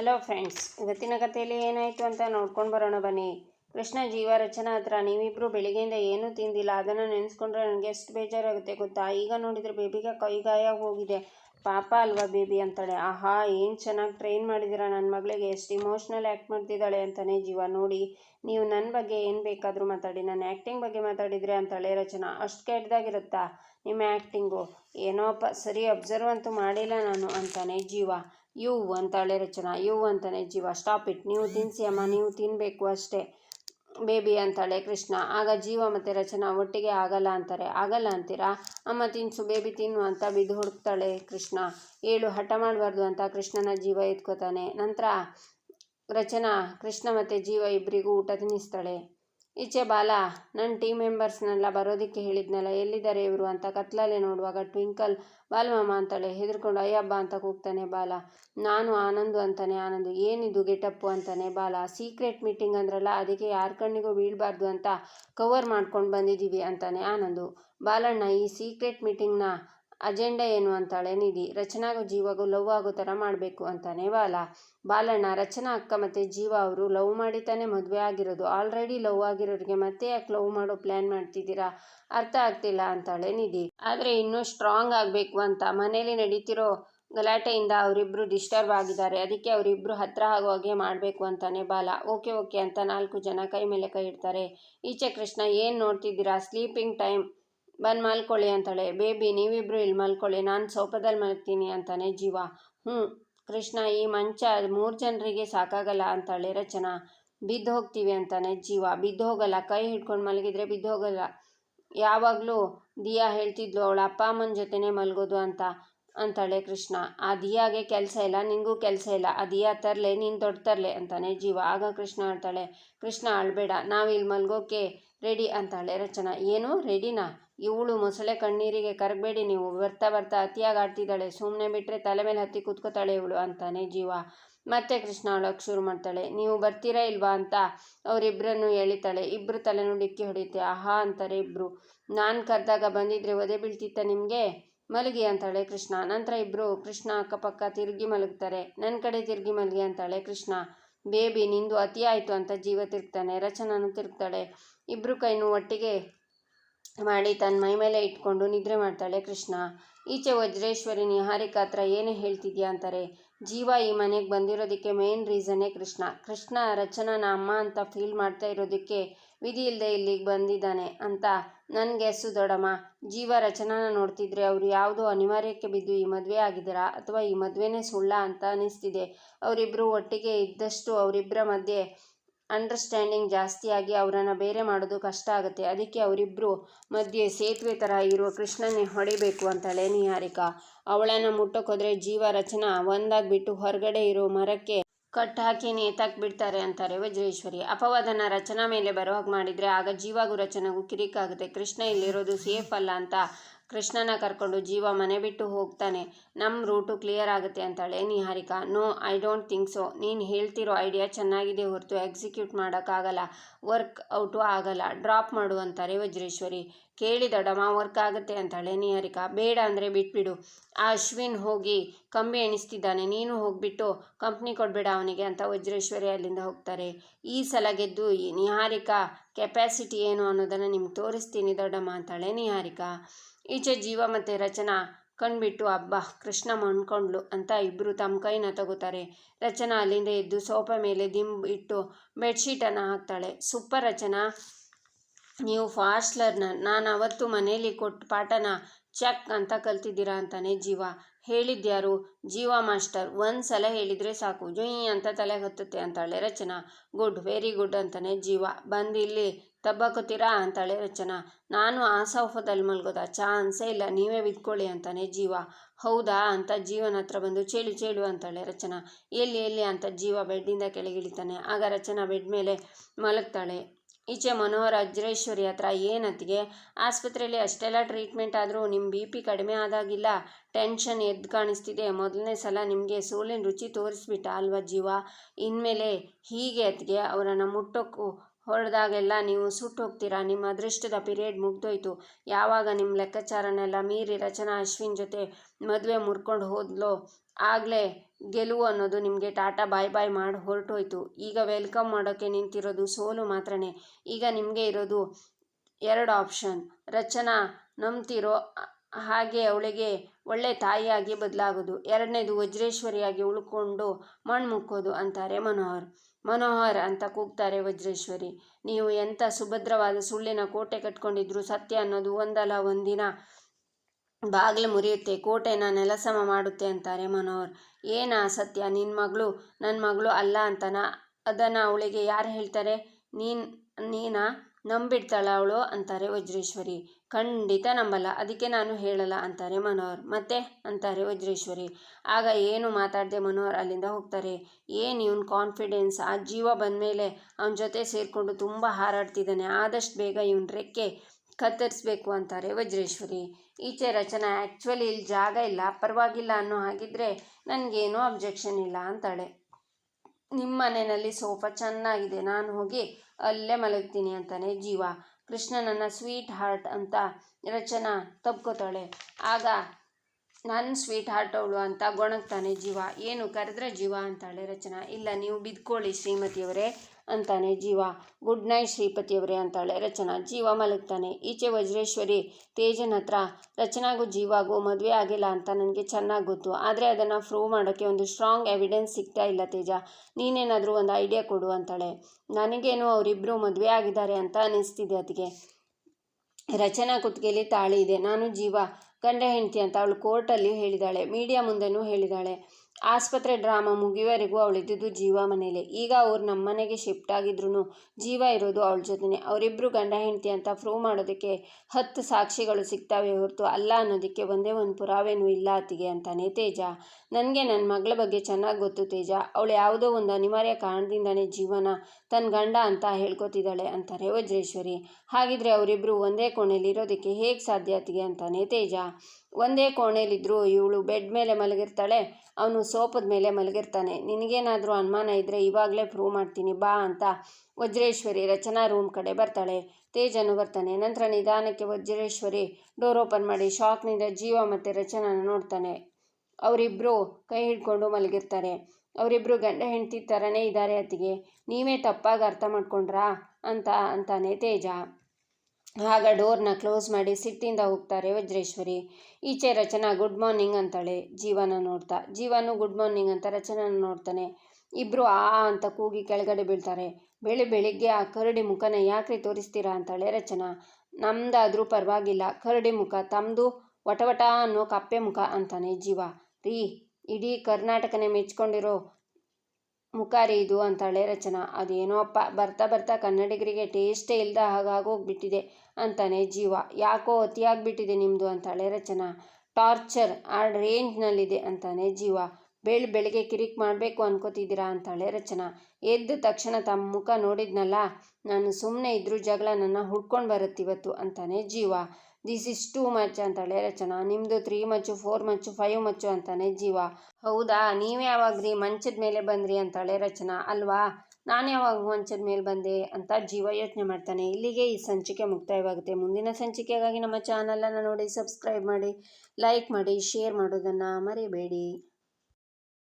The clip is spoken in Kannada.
ಹಲೋ ಫ್ರೆಂಡ್ಸ್ ಇವತ್ತಿನ ಕಥೆಯಲ್ಲಿ ಏನಾಯಿತು ಅಂತ ನೋಡ್ಕೊಂಡು ಬರೋಣ ಬನ್ನಿ. ಕೃಷ್ಣ ಜೀವ ರಚನಾ ಹತ್ರ ನೀವಿಬ್ಬರು ಬೆಳಿಗ್ಗೆಯಿಂದ ಏನೂ ತಿಂದಿಲ್ಲ. ಅದನ್ನು ನೆನೆಸ್ಕೊಂಡ್ರೆ ನನಗೆ ಎಷ್ಟು ಬೇಜಾರಾಗುತ್ತೆ ಗೊತ್ತಾ? ಈಗ ನೋಡಿದರೆ ಬೇಬಿಗೆ ಕೈಗಾಯ ಹೋಗಿದೆ. ಪಾಪ ಅಲ್ವಾ ಬೇಬಿ ಅಂತಾಳೆ. ಆಹಾ, ಏನು ಚೆನ್ನಾಗಿ ಟ್ರೈನ್ ಮಾಡಿದ್ದೀರಾ ನನ್ನ ಮಗಳಿಗೆ ಎಷ್ಟು ಇಮೋಷ್ನಲ್ ಆ್ಯಕ್ಟ್ ಮಾಡ್ತಿದ್ದಾಳೆ ಅಂತಾನೆ ಜೀವ. ನೋಡಿ, ನೀವು ನನ್ನ ಬಗ್ಗೆ ಏನು ಬೇಕಾದರೂ ಮಾತಾಡಿ. ನನ್ನ ಆ್ಯಕ್ಟಿಂಗ್ ಬಗ್ಗೆ ಮಾತಾಡಿದರೆ ಅಂತಾಳೆ ರಚನಾ. ಅಷ್ಟು ಕೆಟ್ಟದಾಗಿರುತ್ತಾ ನಿಮ್ಮ ಆ್ಯಕ್ಟಿಂಗು ಏನೋಪ್ಪ ಸರಿ ಅಬ್ಸರ್ವ್ ಅಂತೂ ಮಾಡಿಲ್ಲ ನಾನು ಅಂತಾನೆ ಜೀವ. ಯು ಅಂತಾಳೆ ರಚನಾ, ಯು ಅಂತಾನೆ ಜೀವ. ಸ್ಟಾಪ್ ಇಟ್ ನೀವು ತಿನ್ಸಿ ಅಮ್ಮ, ನೀವು ತಿನ್ನಬೇಕು ಅಷ್ಟೇ. ಬೇಬಿ ಅಂತಾಳೆ ಕೃಷ್ಣ. ಆಗ ಜೀವ ಮತ್ತು ರಚನಾ ಒಟ್ಟಿಗೆ ಆಗಲ್ಲ ಅಂತಾರೆ. ಆಗಲ್ಲ ಅಂತೀರಾ? ಅಮ್ಮ ತಿನ್ಸು ಬೇಬಿ ತಿನ್ನು ಅಂತ ಬಿದ್ದು ಹುಡುಕ್ತಾಳೆ ಕೃಷ್ಣ. ಏಳು, ಹಠ ಮಾಡಬಾರ್ದು ಅಂತ ಕೃಷ್ಣನ ಜೀವ ಎತ್ಕೋತಾನೆ. ನಂತರ ರಚನಾ, ಕೃಷ್ಣ ಮತ್ತು ಜೀವ ಇಬ್ಬರಿಗೂ ಊಟ ತಿನ್ನಿಸ್ತಾಳೆ. ಈಚೆ ಬಾಲ ನನ್ನ ಟೀಮ್ ಮೆಂಬರ್ಸ್ನೆಲ್ಲ ಬರೋದಕ್ಕೆ ಹೇಳಿದ್ನಲ್ಲ, ಎಲ್ಲಿದ್ದಾರೆ ಇವರು ಅಂತ ಕತ್ಲಲ್ಲೇ ನೋಡುವಾಗ ಟ್ವಿಂಕಲ್, ಬಾಲಮಾಮ ಅಂತಾಳೆ, ಹೆದರ್ಕೊಂಡು, ಅಯ್ಯಬ್ಬ ಅಂತ ಕೂಗ್ತಾನೆ ಬಾಲ. ನಾನು ಆನಂದು ಅಂತಾನೆ, ಆನಂದು, ಏನಿದು ಗೆಟಪ್ಪು ಅಂತಾನೆ ಬಾಲ. ಸೀಕ್ರೆಟ್ ಮೀಟಿಂಗ್ ಅಂದ್ರಲ್ಲ, ಅದಕ್ಕೆ ಯಾರ ಕಣ್ಣಿಗೂ ಬೀಳಬಾರ್ದು ಅಂತ ಕವರ್ ಮಾಡ್ಕೊಂಡು ಬಂದಿದ್ದೀವಿ ಅಂತಾನೆ ಆನಂದು. ಬಾಲಣ್ಣ, ಈ ಸೀಕ್ರೆಟ್ ಮೀಟಿಂಗ್ನ ಅಜೆಂಡಾ ಏನು ಅಂತಾಳೆ ನಿಧಿ. ರಚನಾಗೂ ಜೀವಾಗೂ ಲವ್ ಆಗೋ ಥರ ಮಾಡಬೇಕು ಅಂತಾನೆ ಬಾಲ. ಬಾಲಣ್ಣ, ರಚನಾ ಅಕ್ಕ ಮತ್ತು ಜೀವ ಅವರು ಲವ್ ಮಾಡಿ ತಾನೇ ಮದುವೆ ಆಗಿರೋದು. ಆಲ್ರೆಡಿ ಲವ್ ಆಗಿರೋರಿಗೆ ಮತ್ತೆ ಯಾಕೆ ಲವ್ ಮಾಡೋ ಪ್ಲ್ಯಾನ್ ಮಾಡ್ತಿದ್ದೀರಾ? ಅರ್ಥ ಆಗ್ತಿಲ್ಲ ಅಂತಾಳೆ ನಿಧಿ. ಆದರೆ ಇನ್ನೂ ಸ್ಟ್ರಾಂಗ್ ಆಗಬೇಕು ಅಂತ ಮನೇಲಿ ನಡೀತಿರೋ ಗಲಾಟೆಯಿಂದ ಅವರಿಬ್ಬರು ಡಿಸ್ಟರ್ಬ್ ಆಗಿದ್ದಾರೆ. ಅದಕ್ಕೆ ಅವರಿಬ್ಬರು ಹತ್ರ ಆಗೋ ಹಾಗೆ ಮಾಡಬೇಕು ಅಂತಾನೆ ಬಾಲ. ಓಕೆ ಓಕೆ ಅಂತ ನಾಲ್ಕು ಜನ ಕೈ ಮೇಲೆ ಕೈ ಇಡ್ತಾರೆ. ಈಚೆ ಕೃಷ್ಣ, ಏನು ನೋಡ್ತಿದ್ದೀರಾ? Sleeping time. ಬಂದು ಮಲ್ಕೊಳ್ಳಿ ಅಂತಾಳೆ. ಬೇಬಿ ನೀವಿಬ್ಬರು ಇಲ್ಲಿ ಮಲ್ಕೊಳ್ಳಿ. ನಾನು ಸೋಪದಲ್ಲಿ ಮಲಗ್ತೀನಿ ಅಂತಾನೆ ಜೀವ. ಹ್ಞೂ, ಕೃಷ್ಣ, ಈ ಮಂಚ ಮೂರು ಜನರಿಗೆ ಸಾಕಾಗಲ್ಲ ಅಂತಾಳೆ ರಚನಾ. ಬಿದ್ದು ಹೋಗ್ತೀವಿ ಅಂತಾನೆ ಜೀವ. ಬಿದ್ದು ಹೋಗಲ್ಲ. ಕೈ ಹಿಡ್ಕೊಂಡು ಮಲಗಿದ್ರೆ ಬಿದ್ದು ಹೋಗಲ್ಲ. ಯಾವಾಗಲೂ ದಿಯಾ ಹೇಳ್ತಿದ್ಲು, ಅವಳ ಅಪ್ಪ ಅಮ್ಮನ ಜೊತೆನೇ ಮಲಗೋದು ಅಂತ ಅಂತಾಳೆ ಕೃಷ್ಣ. ಆ ದಿಯಾಗೆ ಕೆಲಸ ಇಲ್ಲ ನಿನಗೂ ಕೆಲಸ ಇಲ್ಲ. ಆ ದಿಯಾ ತರಲೆ, ನೀನು ದೊಡ್ಡ ತರಲೆ ಅಂತಾನೆ ಜೀವ. ಆಗ ಕೃಷ್ಣ ಅಂತಾಳೆ ಕೃಷ್ಣ, ಅಳ್ಬೇಡ. ಇಲ್ಲಿ ಮಲ್ಗೋಕೆ ರೆಡಿ ಅಂತಾಳೆ ರಚನಾ. ಏನು? ರೆಡಿನಾ ಇವಳು ಮೊಸಳೆ ಕಣ್ಣೀರಿಗೆ ಕರಗಬೇಡಿ ನೀವು. ಬರ್ತಾ ಬರ್ತಾ ಅತಿಯಾಗಿ ಆಡ್ತಿದ್ದಾಳೆ ಸುಮ್ಮನೆ ಬಿಟ್ಟರೆ ತಲೆ ಮೇಲೆ ಹತ್ತಿ ಕೂತ್ಕೋತಾಳೆ ಇವಳು ಅಂತಾನೆ ಜೀವ. ಮತ್ತೆ ಕೃಷ್ಣ ಅವಳಕ್ಕೆ ಶುರು ಮಾಡ್ತಾಳೆ. ನೀವು ಬರ್ತೀರಾ ಇಲ್ವಾ ಅಂತ ಅವರಿಬ್ಬರನ್ನು ಎಳಿತಾಳೆ ಇಬ್ಬರು ತಲೆನೂ ಡಿಕ್ಕಿ ಹೊಡಿತೆ ಆಹಾ ಅಂತಾರೆ ಇಬ್ಬರು ನಾನು ಕರೆದಾಗ ಬಂದಿದ್ರೆ ಒದೆ ಬೀಳ್ತಿತ್ತ ನಿಮಗೆ? ಮಲಗಿ ಅಂತಾಳೆ ಕೃಷ್ಣ. ನಂತರ ಇಬ್ಬರು ಕೃಷ್ಣ ಅಕ್ಕಪಕ್ಕ ತಿರುಗಿ ಮಲಗ್ತಾರೆ. ನನ್ನ ಕಡೆ ತಿರುಗಿ ಮಲಗಿ ಅಂತಾಳೆ ಕೃಷ್ಣ. ಬೇಬಿ, ನಿಂದು ಅತಿ ಆಯಿತು ಅಂತ ಜೀವ ತಿರುಗ್ತಾನೆ. ರಚನಾನು ತಿರುಗ್ತಾಳೆ. ಇಬ್ಬರು ಕೈನೂ ಒಟ್ಟಿಗೆ ಮಾಡಿ ತನ್ನ ಮೈ ಮೇಲೆ ಇಟ್ಕೊಂಡು ನಿದ್ರೆ ಮಾಡ್ತಾಳೆ ಕೃಷ್ಣ. ಈಚೆ ವಜ್ರೇಶ್ವರಿ ನಿಹಾರಿಕಾ ಹತ್ರ ಏನೇ ಹೇಳ್ತಿದ್ಯಾ? ಅಂತಾರೆ. ಜೀವ ಈ ಮನೆಗೆ ಬಂದಿರೋದಕ್ಕೆ ಮೇನ್ ರೀಸನ್ನೇ ಕೃಷ್ಣ. ಕೃಷ್ಣ ರಚನಾನ ಅಮ್ಮ ಅಂತ ಫೀಲ್ ಮಾಡ್ತಾ ಇರೋದಕ್ಕೆ ವಿಧಿ ಇಲ್ಲದೆ ಇಲ್ಲಿಗೆ ಬಂದಿದ್ದಾನೆ ಅಂತ ನನ್ನ ಗೆಸ್ಸು ದೊಡ್ಡಮ್ಮ ಜೀವ ರಚನಾನ ನೋಡ್ತಿದ್ರೆ ಅವರು ಯಾವುದೋ ಅನಿವಾರ್ಯಕ್ಕೆ ಬಿದ್ದು ಈ ಮದುವೆ ಆಗಿದ್ದೀರಾ ಅಥವಾ ಈ ಮದುವೆನೇ ಸುಳ್ಳ ಅಂತ ಅನಿಸ್ತಿದೆ. ಅವರಿಬ್ಬರು ಒಟ್ಟಿಗೆ ಇದ್ದಷ್ಟು ಅವರಿಬ್ಬರ ಮಧ್ಯೆ ಅಂಡರ್ಸ್ಟ್ಯಾಂಡಿಂಗ್ ಜಾಸ್ತಿಯಾಗಿ ಅವರನ್ನು ಬೇರೆ ಮಾಡೋದು ಕಷ್ಟ ಆಗುತ್ತೆ. ಅದಕ್ಕೆ ಅವರಿಬ್ಬರು ಮಧ್ಯೆ ಸೇತುವೆ ಥರ ಇರುವ ಕೃಷ್ಣನೇ ಹೊಡಿಬೇಕು ಅಂತಾಳೆ ನಿಹಾರಿಕಾ. ಅವಳನ್ನು ಮುಟ್ಟೋಕೋದ್ರೆ ಜೀವ ರಚನಾ ಒಂದಾಗ್ಬಿಟ್ಟು ಹೊರಗಡೆ ಇರೋ ಮರಕ್ಕೆ ಕಟ್ ಹಾಕಿ ನೇತಾಕ್ ಬಿಡ್ತಾರೆ ಅಂತಾರೆ ವಜ್ರೇಶ್ವರಿ. ಅಪವಾದನ ರಚನಾ ಮೇಲೆ ಬರೋ ಹಾಗೆ ಮಾಡಿದರೆ ಆಗ ಜೀವಾಗೂ ರಚನೆಗೂ ಕಿರಿಕಾಗುತ್ತೆ. ಕೃಷ್ಣ ಇಲ್ಲಿರೋದು ಸೇಫ್ ಅಲ್ಲ ಅಂತ ಕೃಷ್ಣನ ಕರ್ಕೊಂಡು ಜೀವ ಮನೆ ಬಿಟ್ಟು ಹೋಗ್ತಾನೆ. ನಮ್ಮ ರೂಟು ಕ್ಲಿಯರ್ ಆಗುತ್ತೆ ಅಂತಾಳೆ Niharika. No, I don't think so. ನೀನು ಹೇಳ್ತಿರೋ ಐಡಿಯಾ ಚೆನ್ನಾಗಿದೆ ಹೊರತು ಎಕ್ಸಿಕ್ಯೂಟ್ ಮಾಡೋಕ್ಕಾಗಲ್ಲ. ವರ್ಕ್ ಔಟು ಆಗಲ್ಲ. ಡ್ರಾಪ್ ಮಾಡು ಅಂತಾರೆ ವಜ್ರೇಶ್ವರಿ. ಕೇಳಿ ಡಮ, ವರ್ಕ್ ಆಗುತ್ತೆ ಅಂತಾಳೆ ನಿಹಾರಿಕಾ. ಬೇಡ ಅಂದರೆ ಬಿಟ್ಬಿಡು. ಆ ಅಶ್ವಿನ್ ಹೋಗಿ ಕಂಬಿ ಎಣಿಸ್ತಿದ್ದಾನೆ. ನೀನು ಹೋಗಿಬಿಟ್ಟು ಕಂಪ್ನಿ ಕೊಡಬೇಡ ಅವನಿಗೆ ಅಂತ ವಜ್ರೇಶ್ವರಿ ಅಲ್ಲಿಂದ ಹೋಗ್ತಾರೆ. ಈ ಸಲ ಗೆದ್ದು ನಿಹಾರಿಕಾ ಕೆಪ್ಯಾಸಿಟಿ ಏನು ಅನ್ನೋದನ್ನು ನಿಮ್ಗೆ ತೋರಿಸ್ತೀನಿ ದೊಡ್ಡಮ್ಮ ಅಂತಾಳೆ ನಿಹಾರಿಕಾ. ಈಚೆ ಜೀವ ಮತ್ತು ರಚನಾ ಕಣ್ಬಿಟ್ಟು, ಅಬ್ಬ, ಕೃಷ್ಣ ಮಣ್ಕೊಂಡ್ಲು ಅಂತ ಇಬ್ಬರು ತಮ್ಮ ಕೈನ ತಗೋತಾರೆ. ರಚನಾ ಅಲ್ಲಿಂದ ಎದ್ದು ಸೋಪ ಮೇಲೆ ದಿಂಬು ಇಟ್ಟು ಬೆಡ್ಶೀಟನ್ನು ಹಾಕ್ತಾಳೆ. ಸೂಪರ್ ರಚನಾ, ನೀವು ಫಾಸ್ಟ್ ಲರ್ನರ್ ನಾನು ಅವತ್ತು ಮನೇಲಿ ಕೊಟ್ಟು ಪಾಠನ ಚೆಕ್ ಅಂತ ಕಲ್ತಿದ್ದೀರಾ ಅಂತಾನೆ ಜೀವ. ಹೇಳಿದ್ಯಾರು? ಜೀವ ಮಾಸ್ಟರ್, ಒಂದು ಸಲ ಹೇಳಿದರೆ ಸಾಕು. ಜುಯಿ ಅಂತ ತಲೆಗೆ ಹತ್ತುತ್ತೆ ಅಂತಾಳೆ ರಚನಾ. ಗುಡ್, ವೆರಿ ಗುಡ್ ಅಂತಾನೆ ಜೀವ. ಬಂದು ಇಲ್ಲಿ ತಬ್ಬಕೋತೀರಾ ಅಂತಾಳೆ ರಚನಾ ನಾನು ಆ ಸೋಫಾದಲ್ಲಿ ಮಲ್ಗೋದ ಚಾನ್ಸೇ ಇಲ್ಲ, ನೀವೇ ಬಿದ್ಕೊಳ್ಳಿ ಅಂತಾನೆ ಜೀವ. ಹೌದಾ ಅಂತ ಜೀವನ ಹತ್ರ ಬಂದು ಚೇಳು ಚೇಳು ಅಂತಾಳೆ ರಚನಾ ಎಲ್ಲಿ ಎಲ್ಲಿ ಅಂತ ಜೀವ ಬೆಡ್ಡಿಂದ ಕೆಳಗಿಳಿತಾನೆ. ಆಗ ರಚನಾ ಬೆಡ್ ಮೇಲೆ ಮಲಗ್ತಾಳೆ. ಈಚೆ ಮನೋಹರ ಅಜ್ರೇಶ್ವರಿ ಹತ್ರ ಏನತ್ತಿಗೆ ಆಸ್ಪತ್ರೆಯಲ್ಲಿ ಅಷ್ಟೆಲ್ಲ ಟ್ರೀಟ್ಮೆಂಟ್ ಆದರೂ ನಿಮ್ಮ ಬಿ ಪಿ ಕಡಿಮೆ ಆದಾಗಿಲ್ಲ. ಟೆನ್ಷನ್ ಎದ್ದು ಕಾಣಿಸ್ತಿದೆ. ಮೊದಲನೇ ಸಲ ನಿಮಗೆ ಸೋಲಿನ ರುಚಿ ತೋರಿಸ್ಬಿಟ್ಟ ಅಲ್ವಾ ಜೀವ? ಇನ್ಮೇಲೆ ಹೀಗೆ ಅತ್ತಿಗೆ ಅವರನ್ನು ಮುಟ್ಟೋಕ್ಕೂ ಹೊಡೆದಾಗೆಲ್ಲ ನೀವು ಸುಟ್ಟು ಹೋಗ್ತೀರಾ ನಿಮ್ಮ ಅದೃಷ್ಟದ ಪಿರಿಯಡ್ ಮುಗ್ದೋಯ್ತು. ಯಾವಾಗ ನಿಮ್ಮ ಲೆಕ್ಕಾಚಾರನೆಲ್ಲ ಮೀರಿ ರಚನಾ ಅಶ್ವಿನ್ ಜೊತೆ ಮದುವೆ ಮುರ್ಕೊಂಡು ಹೋದ್ಲೋ, ಆಗಲೇ ಗೆಲುವು ಅನ್ನೋದು ನಿಮಗೆ ಟಾಟಾ ಬಾಯ್ ಬಾಯ್ ಮಾಡಿ ಹೊರಟೋಯ್ತು. ಈಗ ವೆಲ್ಕಮ್ ಮಾಡೋಕ್ಕೆ ನಿಂತಿರೋದು ಸೋಲು ಮಾತ್ರನೇ. ಈಗ ನಿಮಗೆ ಇರೋದು ಎರಡು ಆಪ್ಷನ್. ರಚನಾ ನಂಬ್ತಿರೋ ಹಾಗೆ ಅವಳಿಗೆ ಒಳ್ಳೆ ತಾಯಿಯಾಗಿ ಬದಲಾಗೋದು ಎರಡನೇದು, ವಜ್ರೇಶ್ವರಿಯಾಗಿ ಉಳ್ಕೊಂಡು ಮಣ್ಣು ಮುಕ್ಕೋದು ಅಂತಾರೆ ಮನೋಹರ್. ಮನೋಹರ್ ಅಂತ ಕೂಗ್ತಾರೆ ವಜ್ರೇಶ್ವರಿ. ನೀವು ಎಂಥ ಸುಭದ್ರವಾದ ಸುಳ್ಳಿನ ಕೋಟೆ ಕಟ್ಕೊಂಡಿದ್ರು ಸತ್ಯ ಅನ್ನೋದು ಒಂದಲ್ಲ, ಒಂದಿನ ಬಾಗಿಲು ಮುರಿಯುತ್ತೆ, ಕೋಟೆನ ನೆಲಸಮ ಮಾಡುತ್ತೆ ಅಂತಾರೆ ಮನೋಹರ್. ಏನ ಸತ್ಯ? ನಿನ್ನ ಮಗಳು ನನ್ನ ಮಗಳು ಅಲ್ಲ ಅಂತನ? ಅದನ್ನು ಅವಳಿಗೆ ಯಾರು ಹೇಳ್ತಾರೆ? ನೀನು, ನೀನಾ? ನಂಬಿಡ್ತಾಳ ಅವಳು ಅಂತಾರೆ ವಜ್ರೇಶ್ವರಿ. ಖಂಡಿತ ನಂಬಲ್ಲ. ಅದಕ್ಕೆ ನಾನು ಹೇಳಲ್ಲ, ಅಂತಾರೆ ಮನೋಹರ್. ಮತ್ತೆ ಅಂತಾರೆ ವಜ್ರೇಶ್ವರಿ. ಆಗ ಏನು ಮಾತಾಡದೆ ಮನೋಹರ್ ಅಲ್ಲಿಂದ ಹೋಗ್ತಾರೆ? ಏನು ಇವನ್ ಕಾನ್ಫಿಡೆನ್ಸ್ ಆ ಜೀವ ಬಂದಮೇಲೆ ಅವನ ಜೊತೆ ಸೇರಿಕೊಂಡು ತುಂಬ ಹಾರಾಡ್ತಿದ್ದಾನೆ. ಆದಷ್ಟು ಬೇಗ ಇವನ್ ರೆಕ್ಕೆ ಕತ್ತರಿಸ್ಬೇಕು, ಅಂತಾರೆ ವಜ್ರೇಶ್ವರಿ. ಈಚೆ ರಚನಾ ಆ್ಯಕ್ಚುಲಿ ಇಲ್ಲಿ ಜಾಗ ಇಲ್ಲ. ಪರವಾಗಿಲ್ಲ ಅನ್ನೋ ಹಾಗಿದ್ರೆ ನನಗೇನೂ ಅಬ್ಜೆಕ್ಷನ್ ಇಲ್ಲ, ಅಂತಾಳೆ. ನಿಮ್ಮ ಮನೆಯಲ್ಲಿ ಸೋಫಾ ಚೆನ್ನಾಗಿದೆ. ನಾನು ಹೋಗಿ ಅಲ್ಲೇ ಮಲಗ್ತೀನಿ, ಅಂತಾನೆ ಜೀವ. ಕೃಷ್ಣ ನನ್ನ ಸ್ವೀಟ್ ಹಾರ್ಟ್ ಅಂತ ರಚನಾ ತಪ್ಕೋತಾಳೆ ಆಗ ನನ್ನ ಸ್ವೀಟ್ ಹಾರ್ಟ್ ಅವಳು ಅಂತ ಗೊಣಗ್ತಾನೆ ಜೀವ. ಏನು ಕರೆದ್ರೆ ಜೀವ ಅಂತಾಳೆ ರಚನಾ. ಇಲ್ಲ, ನೀವು ಬಿದ್ಕೊಳ್ಳಿ ಶ್ರೀಮತಿಯವರೇ. ಅಂತಾನೆ ಜೀವ. ಗುಡ್ ನೈಟ್ ಶ್ರೀಪತಿಯವರೇ ಅಂತಾಳೆ. ರಚನಾ, ಜೀವ ಮಲಗ್ತಾನೆ. ಈಚೆ ವಜ್ರೇಶ್ವರಿ, ತೇಜನ ಹತ್ರ ರಚನಾಗೂ ಜೀವಾಗೂ ಮದುವೆ ಆಗಿಲ್ಲ ಅಂತ ನನಗೆ ಚೆನ್ನಾಗಿ ಗೊತ್ತು. ಆದರೆ ಅದನ್ನು ಪ್ರೂವ್ ಮಾಡೋಕ್ಕೆ ಒಂದು ಸ್ಟ್ರಾಂಗ್ ಎವಿಡೆನ್ಸ್ ಸಿಗ್ತಾ ಇಲ್ಲ ತೇಜ. ನೀನೇನಾದರೂ ಒಂದು ಐಡಿಯಾ ಕೊಡು ಅಂತಾಳೆ. ನನಗೇನು ಅವರಿಬ್ಬರು ಮದುವೆ ಆಗಿದ್ದಾರೆ ಅಂತ ಅನಿಸ್ತಿದೆ ಅದಕ್ಕೆ ರಚನಾ ಕುತ್ತಿಗೆಯಲ್ಲಿ ತಾಳಿ ಇದೆ. ನಾನು ಜೀವ. ಗಂಡ ಹೆಂಡತಿ ಅಂತ ಅವಳು ಕೋರ್ಟಲ್ಲಿ ಹೇಳಿದಾಳೆ. ಮೀಡಿಯಾ ಮುಂದೆನೂ ಹೇಳಿದಾಳೆ. ಆಸ್ಪತ್ರೆ ಡ್ರಾಮಾ ಮುಗಿಯುವವರೆಗೂ ಅವಳಿದ್ದಿದ್ದು ಜೀವ ಮನೇಲೆ ಈಗ ಅವ್ರು ನಮ್ಮ ಮನೆಗೆ ಶಿಫ್ಟ್ ಆಗಿದ್ರು ಜೀವ ಇರೋದು ಅವಳ ಜೊತೆನೆ. ಅವರಿಬ್ಬರು ಗಂಡ ಹೆಂಡತಿ ಅಂತ ಪ್ರೂವ್ ಮಾಡೋದಕ್ಕೆ ಹತ್ತು ಸಾಕ್ಷಿಗಳು ಸಿಗ್ತಾವೆ ಹೊರತು ಅಲ್ಲ ಅನ್ನೋದಕ್ಕೆ ಒಂದೇ ಒಂದು ಪುರಾವೆನೂ ಇಲ್ಲ ಅತ್ತಿಗೆ ಅಂತಾನೆ ತೇಜ ನನಗೆ ನನ್ನ ಮಗಳ ಬಗ್ಗೆ ಚೆನ್ನಾಗಿ ಗೊತ್ತು ತೇಜ. ಅವಳು ಯಾವುದೋ ಒಂದು ಅನಿವಾರ್ಯ ಕಾರಣದಿಂದನೇ ಜೀವನ ತನ್ನ ಗಂಡ ಅಂತ ಹೇಳ್ಕೊತಿದ್ದಾಳೆ ಅಂತಾರೆ ವಜ್ರೇಶ್ವರಿ. ಹಾಗಿದ್ರೆ ಅವರಿಬ್ಬರು ಒಂದೇ ಕೋಣೆಯಲ್ಲಿ ಇರೋದಕ್ಕೆ ಹೇಗೆ ಸಾಧ್ಯ ಆತಿಗೆ ಅಂತಾನೆ ತೇಜ. ಒಂದೇ ಕೋಣೆಯಲ್ಲಿದ್ದರೂ ಇವಳು ಬೆಡ್ ಮೇಲೆ ಮಲಗಿರ್ತಾಳೆ, ಅವನು ಸೋಪದ ಮೇಲೆ ಮಲಗಿರ್ತಾನೆ. ನಿನಗೇನಾದರೂ ಅನುಮಾನ ಇದ್ದರೆ ಇವಾಗಲೇ ಪ್ರೂವ್ ಮಾಡ್ತೀನಿ ಬಾ ಅಂತ ವಜ್ರೇಶ್ವರಿ ರಚನಾ ರೂಮ್ ಕಡೆ ಬರ್ತಾಳೆ. ತೇಜನು ಬರ್ತಾನೆ. ನಂತರ ನಿಧಾನಕ್ಕೆ ವಜ್ರೇಶ್ವರಿ ಡೋರ್ ಓಪನ್ ಮಾಡಿ ಶಾಕ್ನಿಂದ ಜೀವ ಮತ್ತು ರಚನಾನ ನೋಡ್ತಾನೆ. ಅವರಿಬ್ಬರು ಕೈ ಹಿಡ್ಕೊಂಡು ಮಲಗಿರ್ತಾರೆ. ಅವರಿಬ್ಬರು ಗಂಡ ಹೆಂಡತಿ ಥರನೇ ಇದ್ದಾರೆ ಅತ್ತಿಗೆ. ನೀವೇ ತಪ್ಪಾಗಿ ಅರ್ಥ ಮಾಡ್ಕೊಂಡ್ರಾ? ಅಂತ ಅಂತಾನೆ ತೇಜ. ಆಗ ಡೋರ್ನ ಕ್ಲೋಸ್ ಮಾಡಿ ಸಿಟ್ಟಿಂದ ಹೋಗ್ತಾರೆ ವಜ್ರೇಶ್ವರಿ. ಈಚೆ ರಚನಾ ಗುಡ್ ಮಾರ್ನಿಂಗ್ ಅಂತಾಳೆ ಜೀವನ ನೋಡ್ತಾ. ಜೀವನು ಗುಡ್ ಮಾರ್ನಿಂಗ್ ಅಂತ ರಚನಾನ ನೋಡ್ತಾನೆ. ಇಬ್ಬರು ಆ ಅಂತ ಕೂಗಿ ಕೆಳಗಡೆ ಬೀಳ್ತಾರೆ. ಬೆಳೆ ಬೆಳಿಗ್ಗೆ ಆ ಕರಡಿ ಮುಖನ ಯಾಕ್ರಿ ತೋರಿಸ್ತೀರಾ ಅಂತಾಳೆ ರಚನಾ. ನಮ್ದಾದ್ರೂ ಪರವಾಗಿಲ್ಲ. ಕರಡಿ ಮುಖ ತಮ್ಮದು ವಟವಟ ಅನ್ನೋ ಕಪ್ಪೆ ಮುಖ ಅಂತಾನೆ ಜೀವ. ರೀ, ಇಡೀ ಕರ್ನಾಟಕನೇ ಮೆಚ್ಕೊಂಡಿರೋ ಮುಖಾರಿ ಇದು ಅಂತಾಳೆ ರಚನಾ. ಅದೇನೋ ಅಪ್ಪ, ಬರ್ತಾ ಬರ್ತಾ ಕನ್ನಡಿಗರಿಗೆ ಟೇಸ್ಟೇ ಇಲ್ಲದ ಹಾಗಾಗೋಗ್ಬಿಟ್ಟಿದೆ ಅಂತಾನೆ ಜೀವ. ಯಾಕೋ ಅತಿಯಾಗ್ಬಿಟ್ಟಿದೆ ನಿಮ್ಮದು ಅಂತಾಳೆ ರಚನಾ. ಟಾರ್ಚರ್ ಆ ರೇಂಜ್ನಲ್ಲಿದೆ ಅಂತಾನೆ ಜೀವ. ಬೆಳ್ ಬೆಳಿಗ್ಗೆ ಕಿರಿಕ್ ಮಾಡಬೇಕು ಅನ್ಕೋತಿದ್ದೀರಾ ಅಂತಾಳೆ ರಚನಾ. ಎದ್ದ ತಕ್ಷಣ ತಮ್ಮ ಮುಖ ನೋಡಿದ್ನಲ್ಲ, ನಾನು ಸುಮ್ಮನೆ ಇದ್ರೂ ಜಗಳ ನನ್ನ ಹುಡ್ಕೊಂಡು ಬರುತ್ತಿವತ್ತು ಅಂತಾನೆ ಜೀವ. ದಿಸ್ ಇಸ್ ಟೂ ಮಚ್ ಅಂತಾಳೆ. ರಚನಾ ನಿಮ್ಮದು ತ್ರೀ ಮಚ್ಚು ಫೋರ್ ಮಚ್ಚು ಫೈವ್ ಮಚ್ಚು ಅಂತಾನೆ ಜೀವ. ಹೌದಾ? ನೀವು ಯಾವಾಗ್ರಿ ಮಂಚದ ಮೇಲೆ ಬಂದ್ರಿ ಅಂತಾಳೆ ರಚನಾ ಅಲ್ವಾ? ನಾನು ಯಾವಾಗ ಮಂಚದ ಮೇಲೆ ಬಂದೆ ಅಂತ ಜೀವ ಯೋಚನೆ ಮಾಡ್ತಾನೆ. ಇಲ್ಲಿಗೆ ಈ ಸಂಚಿಕೆ ಮುಕ್ತಾಯವಾಗುತ್ತೆ. ಮುಂದಿನ ಸಂಚಿಕೆಗಾಗಿ ನಮ್ಮ ಚಾನಲನ್ನು ನೋಡಿ ಸಬ್ಸ್ಕ್ರೈಬ್ ಮಾಡಿ ಲೈಕ್ ಮಾಡಿ ಶೇರ್ ಮಾಡೋದನ್ನು ಮರಿಬೇಡಿ.